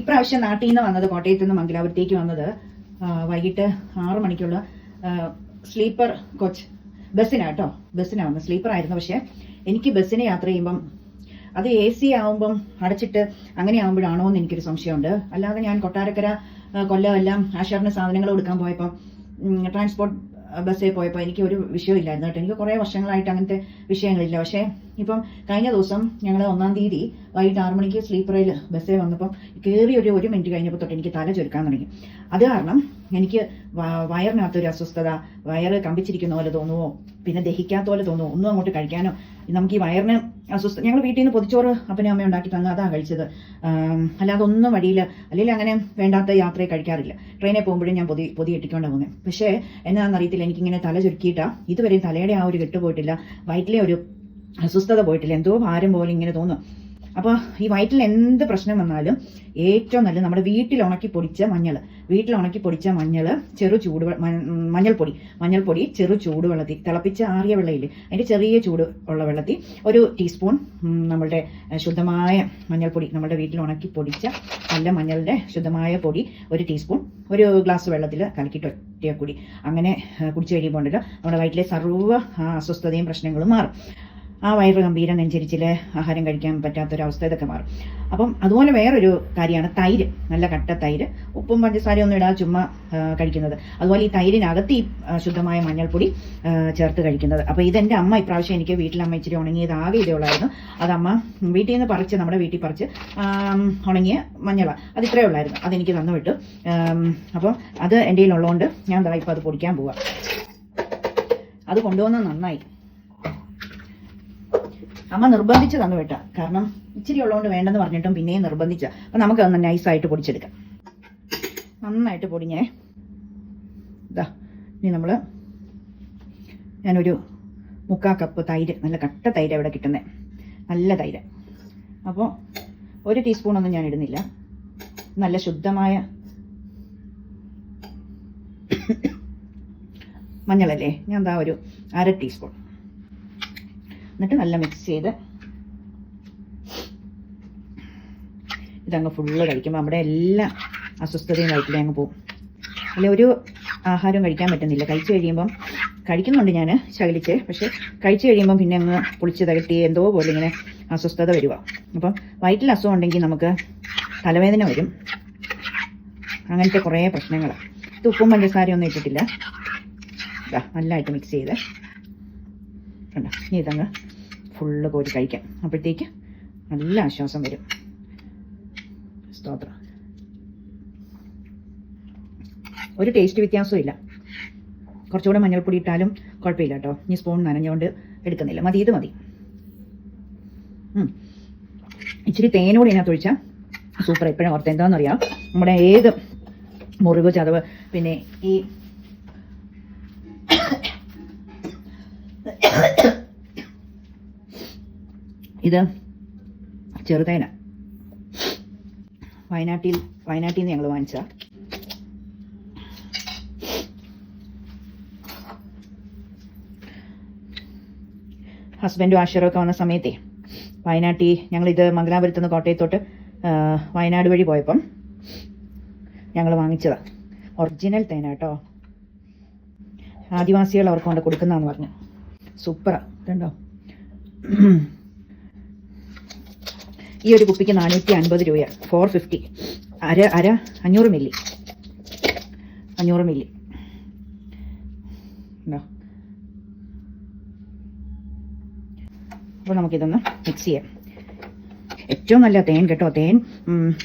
ഇപ്രാവശ്യം നാട്ടിൽ നിന്ന് വന്നത് കോട്ടയത്ത് നിന്ന് മംഗലാപുരത്തേക്ക് വന്നത് വൈകിട്ട് ആറു മണിക്കുള്ള സ്ലീപ്പർ കോച്ച്. ബസ്സിനാട്ടോ ബസ്സിനാണ് വന്നത് സ്ലീപ്പർ ആയിരുന്നു പക്ഷെ എനിക്ക് ബസ്സിന് യാത്ര ചെയ്യുമ്പം അത് എ സി ആവുമ്പം അടച്ചിട്ട് അങ്ങനെ ആവുമ്പോഴാണോ എന്ന് എനിക്കൊരു സംശയമുണ്ട്. അല്ലാതെ ഞാൻ കൊട്ടാരക്കര കൊല്ലം എല്ലാം ആശാറിന് സാധനങ്ങൾ കൊടുക്കാൻ പോയപ്പോൾ ട്രാൻസ്പോർട്ട് ബസ്സിൽ പോയപ്പോൾ എനിക്ക് ഒരു വിഷയമില്ലായിരുന്നു കേട്ടോ. എനിക്ക് കുറേ വർഷങ്ങളായിട്ട് അങ്ങനത്തെ വിഷയങ്ങളില്ല. പക്ഷേ ഇപ്പം കഴിഞ്ഞ ദിവസം ഞങ്ങൾ ഒന്നാം തീയതി വൈകിട്ട് ആറു മണിക്ക് സ്ലീപ്പറിൽ ബസ്സിൽ വന്നപ്പം കയറി ഒരു ഒരു മിനിറ്റ് കഴിഞ്ഞപ്പോൾ തൊട്ട് എനിക്ക് തല ചുരുക്കാൻ തുടങ്ങി. അത് കാരണം എനിക്ക് വയറിനകത്തൊരു അസ്വസ്ഥത വയറ് കമ്പിച്ചിരിക്കുന്ന പോലെ തോന്നുമോ പിന്നെ ദഹിക്കാത്ത പോലെ തോന്നുമോ ഒന്നും അങ്ങോട്ട് കഴിക്കാനോ നമുക്ക് ഈ വയറിന് അസ്വസ്ഥ ഞങ്ങൾ വീട്ടിൽ നിന്ന് പൊതിച്ചോറ് അപ്പനും അമ്മയും ഉണ്ടാക്കി തന്നു അതാ കഴിച്ചത്. അല്ലാതെ ഒന്നും വഴിയിൽ അല്ലെങ്കിൽ അങ്ങനെ വേണ്ടാത്ത യാത്രയെ കഴിക്കാറില്ല. ട്രെയിനിൽ പോകുമ്പോഴും ഞാൻ പൊതി പൊതി ഇട്ടിക്കൊണ്ടാണ് പോകുന്നത് പക്ഷേ എന്നാണെന്ന് അറിയത്തില്ല എനിക്കിങ്ങനെ തല ചുരുക്കിയിട്ടാ. ഇതുവരെയും തലയുടെ ആ ഒരു കെട്ടുപോയിട്ടില്ല വയറ്റിലെ ഒരു അസ്വസ്ഥത പോയിട്ടില്ല. എന്തോ ഭാരം പോലെ ഇങ്ങനെ തോന്നും. അപ്പോൾ ഈ വയറ്റിൽ എന്ത് പ്രശ്നം വന്നാലും ഏറ്റവും നല്ലത് നമ്മുടെ വീട്ടിൽ ഉണക്കി പൊടിച്ച മഞ്ഞൾ വീട്ടിൽ ഉണക്കി പൊടിച്ച മഞ്ഞൾ ചെറു ചൂട് മഞ്ഞൾപ്പൊടി. മഞ്ഞൾപ്പൊടി ചെറു ചൂടുവെള്ളത്തിൽ തിളപ്പിച്ച ആറിയ വെള്ളമില്ലേ അതിന്റെ ചെറിയ ചൂട് ഉള്ള വെള്ളത്തിൽ ഒരു ടീസ്പൂൺ നമ്മളുടെ ശുദ്ധമായ മഞ്ഞൾപ്പൊടി നമ്മുടെ വീട്ടിൽ ഉണക്കി പൊടിച്ച നല്ല മഞ്ഞളുടെ ശുദ്ധമായ പൊടി ഒരു ടീസ്പൂൺ ഒരു ഗ്ലാസ് വെള്ളത്തിൽ കലക്കിയിട്ട് ഒറ്റ കുടി. അങ്ങനെ കുടിച്ചു കഴിയുമ്പോൾ ഉണ്ടല്ലോ നമ്മുടെ വയറ്റിലെ സർവ അസ്വസ്ഥതയും പ്രശ്നങ്ങളും മാറും. ആ വയറ് ഗംഭീരം നെഞ്ചരിച്ചിൽ ആഹാരം കഴിക്കാൻ പറ്റാത്തൊരവസ്ഥ ഇതൊക്കെ മാറും. അപ്പം അതുപോലെ വേറൊരു കാര്യമാണ് തൈര്. നല്ല കട്ട തൈര്. ഉപ്പും പഞ്ചസാരയും ഒന്നും ഇടാതെ ചുമ്മാ കഴിക്കുന്നത്. അതുപോലെ ഈ തൈരിനകത്ത് ഈ ശുദ്ധമായ മഞ്ഞൾപ്പൊടി ചേർത്ത് കഴിക്കുന്നത്. അപ്പോൾ ഇതെന്റെ അമ്മ ഇപ്രാവശ്യം എനിക്ക് വീട്ടിലമ്മ ഇച്ചിരി ഉണങ്ങിയത് ആകെ ഇതേ ഉള്ളായിരുന്നു അതമ്മ വീട്ടിൽ നിന്ന് പറിച്ച് നമ്മുടെ വീട്ടിൽ പറിച്ച് ഉണങ്ങിയ മഞ്ഞള. അത് ഉള്ളായിരുന്നു. അതെനിക്ക് തന്നു വിട്ടു. അപ്പോൾ അപ്പം അത് എന്റെ കയ്യിലുള്ളതുകൊണ്ട് ഞാൻ ഇതാ ഇപ്പോൾ അത് പൊടിക്കാൻ പോവാം. അത് കൊണ്ടുവന്നത് നന്നായി. അമ്മ നിർബന്ധിച്ച് തന്നു വിട്ട കാരണം ഇച്ചിരി ഉള്ളതുകൊണ്ട് വേണ്ടെന്ന് പറഞ്ഞിട്ടും പിന്നെയും നിർബന്ധിച്ച. അപ്പം നമുക്ക് അതൊന്ന് നൈസായിട്ട് പൊടിച്ചെടുക്കാം. നന്നായിട്ട് പൊടിഞ്ഞേ. ഇതാ ഇനി നമ്മൾ ഞാനൊരു മുക്കാ കപ്പ് തൈര് നല്ല കട്ട തൈര് ഇവിടെ കിട്ടുന്നത് നല്ല തൈര്. അപ്പോൾ ഒരു ടീസ്പൂണൊന്നും ഞാൻ ഇടുന്നില്ല. നല്ല ശുദ്ധമായ മഞ്ഞളല്ലേ? ഞാൻ എന്താ ഒരു അര ടീസ്പൂൺ. എന്നിട്ട് നല്ല മിക്സ് ചെയ്ത് ഇതങ്ങ് ഫുള്ള് കഴിക്കുമ്പോൾ നമ്മുടെ എല്ലാ അസ്വസ്ഥതയും വയറ്റിലേ അങ്ങ് പോകും അല്ലെ ഒരു ആഹാരം കഴിക്കാൻ പറ്റുന്നില്ല. കഴിച്ചു കഴിയുമ്പം കഴിക്കുന്നുണ്ട് ഞാൻ ശകലിച്ച്. പക്ഷെ കഴിച്ചു കഴിയുമ്പം പിന്നെ അങ്ങ് പൊളിച്ച് തകട്ടി എന്തോ പോലെ ഇങ്ങനെ അസ്വസ്ഥത വരിക. അപ്പം വയറ്റിൽ അസുഖം ഉണ്ടെങ്കിൽ നമുക്ക് തലവേദന വരും. അങ്ങനത്തെ കുറേ പ്രശ്നങ്ങൾ ഇത് ഉപ്പും പഞ്ചസാരയൊന്നും ഇട്ടിട്ടില്ല. നല്ലതായിട്ട് മിക്സ് ചെയ്ത്. കണ്ടോ? ഇനി ഇതങ്ങ് ഫുള്ള് കോരി കഴിക്കാം. അപ്പോഴത്തേക്ക് നല്ല ആശ്വാസം വരും. സ്തോത്രം. ഒരു ടേസ്റ്റ് വ്യത്യാസവും ഇല്ല. കുറച്ചുകൂടെ മഞ്ഞൾപ്പൊടി ഇട്ടാലും കുഴപ്പമില്ല കേട്ടോ. ഇനി സ്പൂൺ നനഞ്ഞുകൊണ്ട് എടുക്കുന്നില്ല. മതി ഇത് മതി. ഇച്ചിരി തേനോട് ഇതിനകത്ത് ഒഴിച്ചാൽ സൂപ്പർ. എപ്പോഴും ഓർത്ത് എന്താണെന്നറിയാം നമ്മുടെ ഏത് മുറിവ് ചതവ് പിന്നെ ഈ ഇത് ചെറുതേന. വയനാട്ടിൽ വയനാട്ടിൽ നിന്ന് ഞങ്ങൾ വാങ്ങിച്ച ഹസ്ബൻഡും ആഷറും ഒക്കെ വന്ന സമയത്തെ വയനാട്ടിൽ ഞങ്ങളിത് മംഗലാപുരത്ത് നിന്ന് കോട്ടയത്തോട്ട് വയനാട് വഴി പോയപ്പം ഞങ്ങൾ വാങ്ങിച്ചതാണ് ഒറിജിനൽ തേന കേട്ടോ ആദിവാസികൾ അവർക്ക് കൊണ്ട് കൊടുക്കുന്നതെന്ന് പറഞ്ഞു. സൂപ്പറാ. കണ്ടോ? ഈ ഒരു കുപ്പിക്ക് നാനൂറ്റി അൻപത് രൂപയാണ് ഫോർ ഫിഫ്റ്റി അര അര അഞ്ഞൂറ് മില്ലി അഞ്ഞൂറ് മില്ലി ഉണ്ടോ അപ്പോൾ നമുക്കിതൊന്ന് മിക്സ് ചെയ്യാം. ഏറ്റവും നല്ല തേൻ കേട്ടോ. തേൻ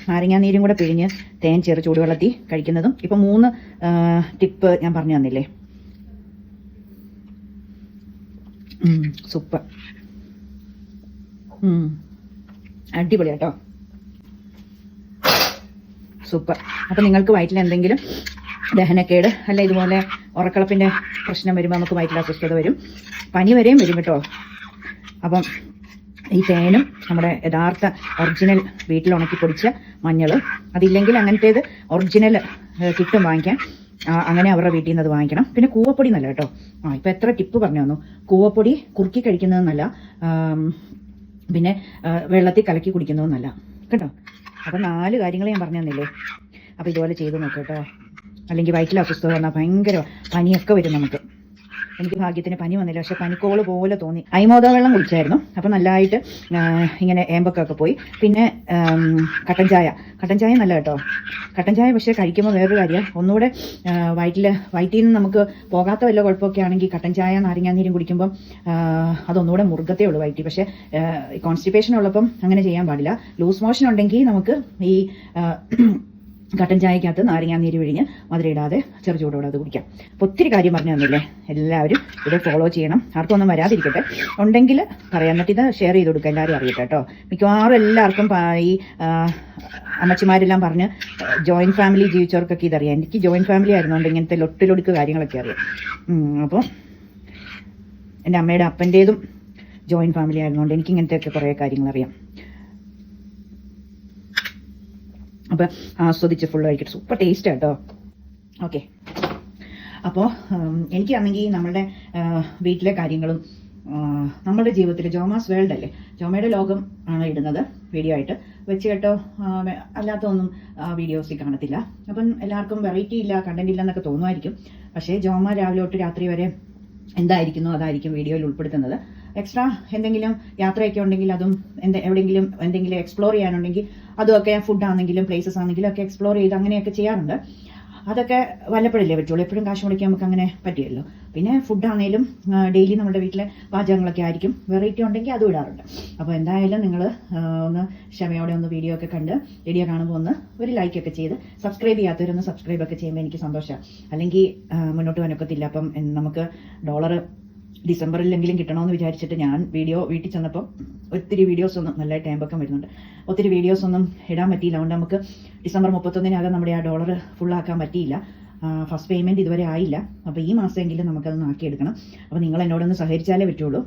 നാരങ്ങാനീരും കൂടെ പിഴിഞ്ഞ് തേൻ ചെറു ചൂടുവെള്ളത്തിൽ കഴിക്കുന്നതും. ഇപ്പം മൂന്ന് ടിപ്പ് ഞാൻ പറഞ്ഞു തന്നില്ലേ? സൂപ്പർ. അടിപൊളി കേട്ടോ സൂപ്പർ. അപ്പം നിങ്ങൾക്ക് വയറ്റിൽ എന്തെങ്കിലും ദഹനക്കേട് അല്ല ഇതുപോലെ ഉറക്കളപ്പിന്റെ പ്രശ്നം വരുമ്പോൾ നമുക്ക് വയറ്റിൽ അസ്വസ്ഥത വരും. പനി വരെയും വരും കേട്ടോ. അപ്പം ഈ തേനും നമ്മുടെ യഥാർത്ഥ ഒറിജിനൽ വീട്ടിൽ ഉണക്കി പൊടിച്ച മഞ്ഞൾ അതില്ലെങ്കിൽ അങ്ങനത്തേത് ഒറിജിനൽ കിട്ടും വാങ്ങിക്കാൻ. അങ്ങനെ അവരുടെ വീട്ടിൽ നിന്ന് അത് വാങ്ങിക്കണം. പിന്നെ കൂവപ്പൊടി നല്ല കേട്ടോ. ആ ഇപ്പം എത്ര ടിപ്പ് പറഞ്ഞു തന്നു. കൂവപ്പൊടി കുറുക്കി കഴിക്കുന്നത് നല്ല പിന്നെ വെള്ളത്തിൽ കലക്കി കുടിക്കുന്നതും നല്ല കേട്ടോ? അപ്പം നാല് കാര്യങ്ങൾ ഞാൻ പറഞ്ഞു തന്നില്ലേ? അപ്പോൾ ഇതുപോലെ ചെയ്ത് നോക്ക് കേട്ടോ. അല്ലെങ്കിൽ വയറ്റിൽ അസ്വസ്ഥത വന്നാൽ ഭയങ്കര പനിയൊക്കെ വരും നമുക്ക്. എനിക്ക് ഭാഗ്യത്തിന് പനി വന്നില്ല. പക്ഷെ പനിക്കോൾ പോലെ തോന്നി. അയിമോദ വെള്ളം കുടിച്ചായിരുന്നു. അപ്പം നല്ലതായിട്ട് ഇങ്ങനെ ഏമ്പൊക്കെ പോയി. പിന്നെ കട്ടൻ ചായ. കട്ടൻ ചായ നല്ല കേട്ടോ. കട്ടൻ ചായ പക്ഷേ കഴിക്കുമ്പോൾ വേറൊരു കാര്യം. ഒന്നുകൂടെ വയറ്റിൽ വയറ്റിൽ നിന്ന് നമുക്ക് പോകാത്ത വല്ല കുഴപ്പമൊക്കെ ആണെങ്കിൽ കട്ടൻ ചായ നാരങ്ങാനീരും കുടിക്കുമ്പം അതൊന്നുകൂടെ മുറുകത്തേ ഉള്ളൂ വയറ്റി പക്ഷേ കോൺസ്റ്റിപ്പേഷൻ ഉള്ളപ്പം അങ്ങനെ ചെയ്യാൻ പാടില്ല. ലൂസ് മോഷൻ ഉണ്ടെങ്കിൽ നമുക്ക് ഈ കട്ടൻ ചായക്കകത്ത് നാരങ്ങാനീര് പിഴിഞ്ഞ് മധുരയിടാതെ ചെറു ചൂടോടെ അത് കുടിക്കാം. അപ്പോൾ ഒത്തിരി കാര്യം പറഞ്ഞു തന്നില്ലേ? എല്ലാവരും ഇത് ഫോളോ ചെയ്യണം. ആർക്കൊന്നും വരാതിരിക്കട്ടെ. ഉണ്ടെങ്കിൽ പറയാം. എന്നിട്ട് ഇത് ഷെയർ ചെയ്ത് കൊടുക്കുക എല്ലാവരും അറിയട്ടെ കേട്ടോ മിക്കവാറും എല്ലാവർക്കും ഈ അമ്മച്ചിമാരെല്ലാം പറഞ്ഞ് ജോയിന്റ് ഫാമിലി ജീവിച്ചവർക്കൊക്കെ ഇതറിയാം. എനിക്ക് ജോയിന്റ് ഫാമിലി ആയിരുന്നുകൊണ്ട് ഇങ്ങനത്തെ ലൊട്ടിലൊടുക്ക് കാര്യങ്ങളൊക്കെ അറിയാം. അപ്പോൾ എന്റെ അമ്മയുടെ അപ്പന്റേതും ജോയിന്റ് ഫാമിലി ആയിരുന്നുകൊണ്ട് എനിക്ക് ഇങ്ങനത്തെയൊക്കെ കുറേ കാര്യങ്ങൾ അറിയാം അപ്പോൾ ആസ്വദിച്ച് ഫുള്ള് കഴിക്കട്ടെ സൂപ്പർ ടേസ്റ്റ് കേട്ടോ ഓക്കെ അപ്പോൾ എനിക്കാണെങ്കിൽ നമ്മളുടെ വീട്ടിലെ കാര്യങ്ങളും നമ്മുടെ ജീവിതത്തിൽ ജോമാസ് വേൾഡ് അല്ലേ? ജോമയുടെ ലോകം ആണ് ഇടുന്നത് വീഡിയോ ആയിട്ട്. വെച്ച് കേട്ടോ അല്ലാത്തതൊന്നും വീഡിയോസിൽ കാണത്തില്ല. അപ്പം എല്ലാവർക്കും വെറൈറ്റി ഇല്ല കണ്ടന്റ് ഇല്ല എന്നൊക്കെ തോന്നുമായിരിക്കും. പക്ഷേ ജോമ രാവിലെ തൊട്ട് രാത്രി വരെ എന്തായിരിക്കുന്നു അതായിരിക്കും വീഡിയോയിൽ ഉൾപ്പെടുത്തുന്നത്. എക്സ്ട്രാ എന്തെങ്കിലും യാത്രയൊക്കെ ഉണ്ടെങ്കിൽ അതും എന്ത് എവിടെയെങ്കിലും എന്തെങ്കിലും എക്സ്പ്ലോർ ചെയ്യാനുണ്ടെങ്കിൽ അതുമൊക്കെ ഫുഡ് ആണെങ്കിലും പ്ലേസസ് ആണെങ്കിലും ഒക്കെ എക്സ്പ്ലോർ ചെയ്ത് അങ്ങനെയൊക്കെ ചെയ്യാറുണ്ട്. അതൊക്കെ വല്ലപ്പോഴല്ലേ പറ്റുള്ളൂ? എപ്പോഴും കാശ് മുടിക്കാൻ നമുക്ക് അങ്ങനെ പറ്റില്ലല്ലോ. പിന്നെ ഫുഡ് ആണെങ്കിലും ഡെയിലി നമ്മുടെ വീട്ടിലെ പാചകങ്ങളൊക്കെ ആയിരിക്കും. വെറൈറ്റി ഉണ്ടെങ്കിൽ അതും ഇടാറുണ്ട്. അപ്പോൾ എന്തായാലും നിങ്ങൾ ഒന്ന് ക്ഷമയോടെ ഒന്ന് വീഡിയോ ഒക്കെ കണ്ട് വീഡിയോ കാണുമ്പോൾ ഒന്ന് ഒരു ലൈക്ക് ഒക്കെ ചെയ്ത് സബ്സ്ക്രൈബ് ചെയ്യാത്തവരൊന്ന് സബ്സ്ക്രൈബ് ഒക്കെ ചെയ്യുമ്പോൾ എനിക്ക് സന്തോഷമാണ് അല്ലെങ്കിൽ മുന്നോട്ട് പോകാനൊക്കത്തില്ല അപ്പം നമുക്ക് ഡോളർ ഡിസംബറിലെങ്കിലും കിട്ടണമെന്ന് വിചാരിച്ചിട്ട് ഞാൻ വീഡിയോ വീട്ടിൽ ചെന്നപ്പോൾ ഒത്തിരി വീഡിയോസ് ഒന്നും നല്ല ടൈമൊക്കെ വരുന്നുണ്ട്. ഒത്തിരി വീഡിയോസ് ഒന്നും ഇടാൻ പറ്റിയില്ല. അതുകൊണ്ട് നമുക്ക് ഡിസംബർ മുപ്പത്തൊന്നിനകം നമ്മുടെ ആ ഡോളർ ഫുള്ളാക്കാൻ പറ്റിയില്ല. ഫസ്റ്റ് പേയ്മെന്റ് ഇതുവരെ ആയില്ല. അപ്പോൾ ഈ മാസമെങ്കിലും നമുക്കതൊന്ന് ആക്കിയെടുക്കണം. അപ്പോൾ നിങ്ങൾ എന്നോടൊന്ന് സഹകരിച്ചാലേ പറ്റുള്ളൂ.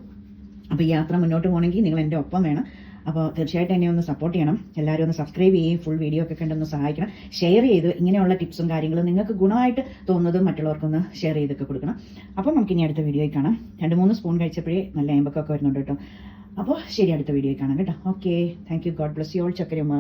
അപ്പോൾ ഈ യാത്ര മുന്നോട്ട് പോകണമെങ്കിൽ നിങ്ങൾ എന്റെ ഒപ്പം വേണം. അപ്പോൾ തീർച്ചയായിട്ടും എന്നെ ഒന്ന് സപ്പോർട്ട് ചെയ്യണം. എല്ലാവരും ഒന്ന് സബ്സ്ക്രൈബ് ചെയ്യുകയും ഫുൾ വീഡിയോ ഒക്കെ കണ്ടൊന്ന് സഹായിക്കണം. ഷെയർ ചെയ്ത് ഇങ്ങനെയുള്ള ടിപ്സും കാര്യങ്ങളും നിങ്ങൾക്ക് ഗുണമായിട്ട് തോന്നുന്നതും മറ്റുള്ളവർക്കൊന്ന് ഷെയർ ചെയ്തൊക്കെ കൊടുക്കണം. അപ്പോൾ നമുക്ക് ഇനി അടുത്ത വീഡിയോയിൽ കാണാം. രണ്ട് മൂന്ന് സ്പൂൺ കഴിച്ചപ്പോഴേ നല്ല അയമ്പൊക്കെ വരുന്നുണ്ട് കേട്ടോ. അപ്പോൾ ശരി അടുത്ത വീഡിയോയിൽ കാണാം കേട്ടോ. Okay thank you God bless you all ചക്കരമ്മ.